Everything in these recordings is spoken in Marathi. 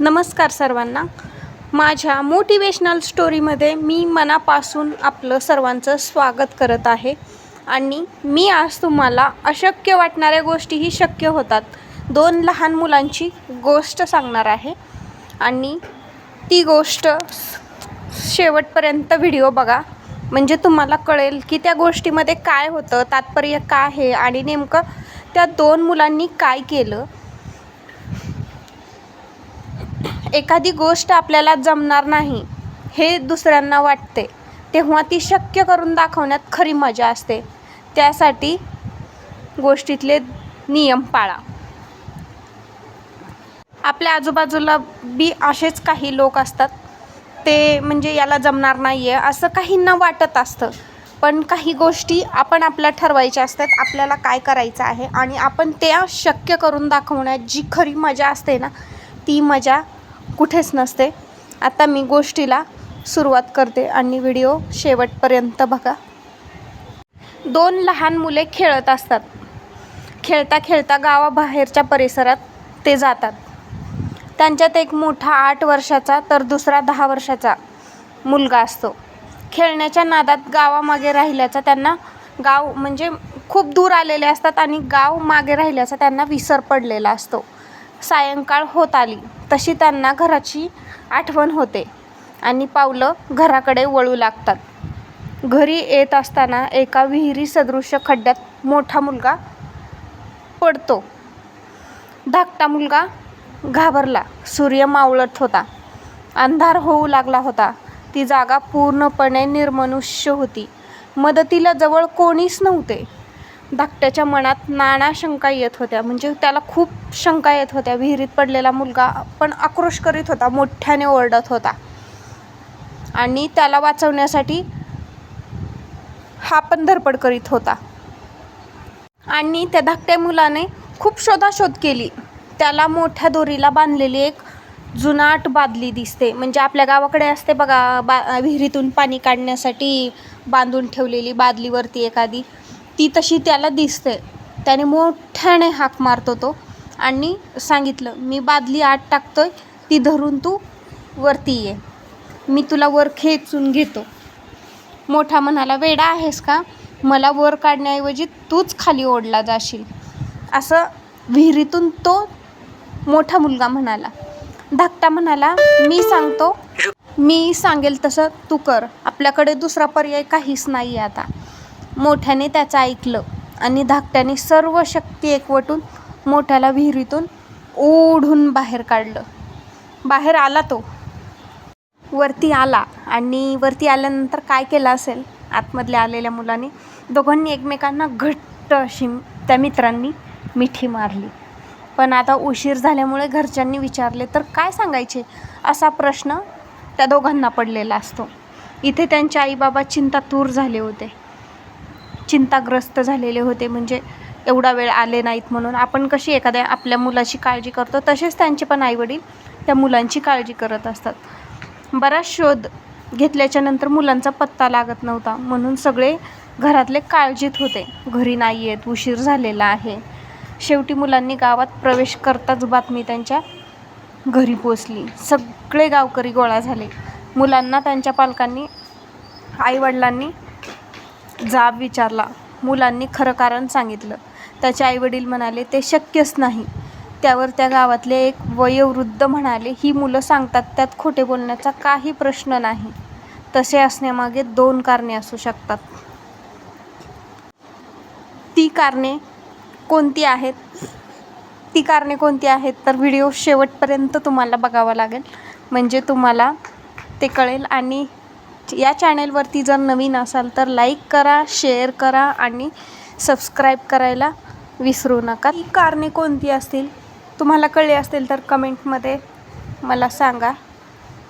नमस्कार सर्वांना. माझ्या मोटिवेशनल स्टोरीमध्ये मी मनापासून आपलं सर्वांचं स्वागत करत आहे आणि मी आज तुम्हाला अशक्य वाटणाऱ्या गोष्टीही शक्य होतात. दोन लहान मुलांची गोष्ट सांगणार आहे आणि ती गोष्ट शेवटपर्यंत व्हिडिओ बघा. म्हणजे तुम्हाला कळेल की त्या गोष्टीमध्ये काय होतं तात्पर्य काय आहे आणि नेमकं त्या दोन मुलांनी काय केलं. एखादी गोष्ट आपल्याला जमणार नाही हे दुसऱ्यांना वाटते तेव्हा ती शक्य करून दाखवण्यात खरी मजा असते. त्यासाठी गोष्टीतले नियम पाळा. आपल्या आजूबाजूला बी असेच काही लोक असतात ते म्हणजे याला जमणार नाही आहे असं काहींना वाटत असतं. पण काही गोष्टी आपण आपल्या ठरवायच्या असतात आपल्याला काय करायचं आहे आणि आपण त्या शक्य करून दाखवण्यात जी खरी मजा असते ना ती मजा कुठेच नसते. आता मी गोष्टीला सुरुवात करते आणि व्हिडिओ शेवटपर्यंत बघा. दोन लहान मुले खेळत असतात. खेळता खेळता गावाबाहेरच्या परिसरात ते जातात. त्यांच्यात एक मोठा आठ वर्षाचा तर दुसरा दहा वर्षाचा मुलगा असतो. खेळण्याच्या नादात गावामागे राहिल्याचा त्यांना गाव म्हणजे खूप दूर आलेले असतात आणि गाव मागे राहिल्याचा त्यांना विसर पडलेला असतो. सायंकाळ होत आली. तशी त्यांना घराची आठवण होते आणि पावलं घराकडे वळू लागतात. घरी येत असताना एका विहिरी सदृश्य खड्ड्यात मोठा मुलगा पडतो. धाकटा मुलगा घाबरला. सूर्य मावळत होता. अंधार होऊ लागला होता. ती जागा पूर्णपणे निर्मनुष्य होती. मदतीला जवळ कोणीच नव्हते. धाकट्याच्या मनात नाना शंका येत होत्या. म्हणजे त्याला खूप शंका येत होत्या. विहिरीत पडलेला मुलगा पण आक्रोश करीत होता. मोठ्याने ओरडत होता. आणि त्याला वाचवण्यासाठी हा पण धडपड करीत होता. आणि त्या धाकट्या मुलाने खूप शोधाशोध केली. त्याला मोठ्या दोरीला बांधलेली एक जुनाट बादली दिसते. म्हणजे आपल्या गावाकडे असते बघा बा विहिरीतून पाणी काढण्यासाठी बांधून ठेवलेली बादलीवरती एखादी ती तशी त्याला दिसते. त्याने मोठ्याने हाक मारतो तो आणि सांगितलं मी बादली आत टाकतोय ती धरून तू वरती ये. मी तुला वर खेचून घेतो. मोठा म्हणाला वेडा आहेस का? मला वर काढण्याऐवजी तूच खाली ओढला जाशील. असं विहिरीतून तो मोठा मुलगा म्हणाला. धाकटा म्हणाला मी सांगतो मी सांगेल तसं तू कर. आपल्याकडे दुसरा पर्याय काहीच नाही आहे आता. मोठ्याने त्याचं ऐकलं आणि धाकट्याने सर्व शक्ती एकवटून मोठ्याला विहिरीतून ओढून बाहेर काढलं. बाहेर आला तो. वरती आला आणि वरती आल्यानंतर काय केलं असेल? आतमधल्या आलेल्या मुलाने दोघांनी एकमेकांना घट्ट अशी त्या मित्रांनी मिठी मारली. पण आता उशीर झाल्यामुळे घरच्यांनी विचारले तर काय सांगायचे? असा प्रश्न त्या दोघांना पडलेला असतो. इथे त्यांचे आईबाबा चिंतातूर झाले होते. चिंताग्रस्त झालेले होते. म्हणजे एवढा वेळ आले नाहीत म्हणून. आपण कशी एखाद्या आपल्या मुलाची काळजी करतो तसेच त्यांचे पण आईवडील त्या मुलांची काळजी करत असतात. बराच शोध घेतल्याच्या नंतर मुलांचा पत्ता लागत नव्हता. म्हणून सगळे घरातले काळजीत होते. घरी नाही आहेत उशीर झालेला आहे. शेवटी मुलांनी गावात प्रवेश करताच बातमी त्यांच्या घरी पोचली. सगळे गावकरी गोळा झाले. मुलांना त्यांच्या पालकांनी आईवडिलांनी जाब विचारला. मुलांनी खरं कारण सांगितलं. त्याचे आईवडील म्हणाले ते शक्यच नाही. त्यावर त्या गावातले एक वयोवृद्ध म्हणाले ही मुलं सांगतात त्यात खोटे बोलण्याचा काही प्रश्न नाही. तसे असण्यामागे दोन कारणे असू शकतात. ती कारणे कोणती आहेत? ती कारणे कोणती आहेत? तर व्हिडिओ शेवटपर्यंत तुम्हाला बघावा लागेल. म्हणजे तुम्हाला ते कळेल आणि या चॅनेलवरती जर नवीन असाल तर लाईक करा शेअर करा आणि सबस्क्राईब करायला विसरू नका. ही कारणे कोणती असतील? तुम्हाला कळले असतील तर कमेंटमध्ये मला सांगा.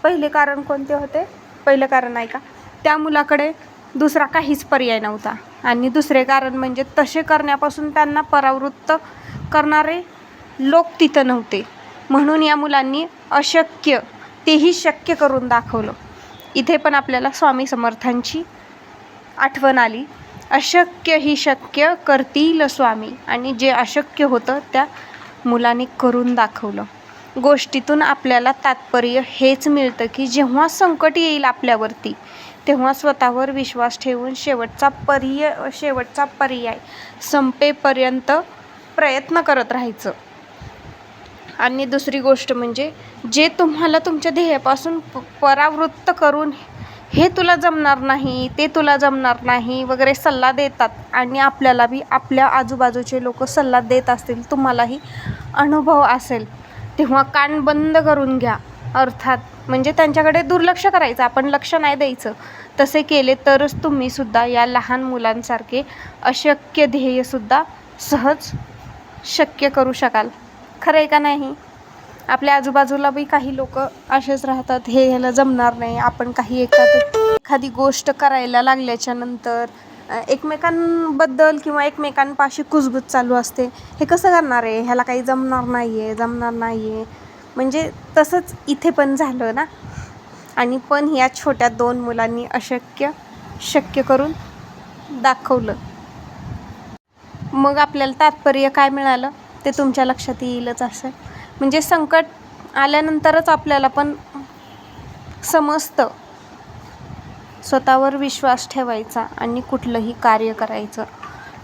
पहिले कारण कोणते होते? पहिलं कारण आहे का त्या मुलाकडे दुसरा काहीच पर्याय नव्हता. आणि दुसरे कारण म्हणजे तसे करण्यापासून त्यांना परावृत्त करणारे लोक तिथं नव्हते. म्हणून या मुलांनी अशक्य तेही शक्य करून दाखवलं. इथे पण आपल्याला स्वामी समर्थांची आठवण आली. अशक्य ही शक्य करतील स्वामी. आणि जे अशक्य होतं त्या मुलाने करून दाखवलं. गोष्टीतून आपल्याला तात्पर्य हेच मिळतं की जेव्हा संकट येईल आपल्यावरती तेव्हा स्वतःवर विश्वास ठेवून शेवटचा पर्याय शेवटचा पर्याय संपेपर्यंत प्रयत्न करत राहायचं. आणि दुसरी गोष्ट म्हणजे जे तुम्हाला तुमच्या ध्येयापासून प परावृत्त करून हे तुला जमणार नाही ते तुला जमणार नाही वगैरे सल्ला देतात आणि आपल्याला बी आपल्या आजूबाजूचे लोक सल्ला देत असतील तुम्हालाही अनुभव असेल तेव्हा कान बंद करून घ्या. अर्थात म्हणजे त्यांच्याकडे दुर्लक्ष करायचं आपण लक्ष नाही द्यायचं. तसे केले तरच तुम्हीसुद्धा या लहान मुलांसारखे अशक्य ध्येयसुद्धा सहज शक्य करू शकाल. खरं आहे का नाही? आपल्या आजूबाजूला बी काही लोक असेच राहतात. हे ह्याला जमणार नाही. आपण काही एखाद एखादी गोष्ट करायला लागल्याच्या नंतर एकमेकांबद्दल किंवा एकमेकांपाशी कुजबूज चालू असते. हे कसं करणार आहे? ह्याला काही जमणार नाही आहे जमणार नाही आहे म्हणजे तसंच इथे पण झालं ना? आणि पण ह्या छोट्या दोन मुलांनी अशक्य शक्य करून दाखवलं. मग आपल्याला तात्पर्य काय मिळालं? ते तुमच्या लक्षात येईलच असेल म्हणजे संकट आल्यानंतरच आपल्याला पण समजतं. स्वतःवर विश्वास ठेवायचा आणि कुठलंही कार्य करायचं.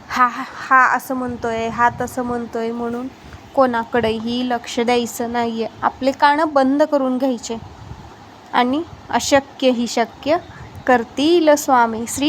हा हा असं म्हणतो आहे हा तसं म्हणतो आहे म्हणून कोणाकडेही लक्ष द्यायचं नाही आहे आपले कानं बंद करून घ्यायचे. आणि अशक्य ही शक्य करतील स्वामी. श्री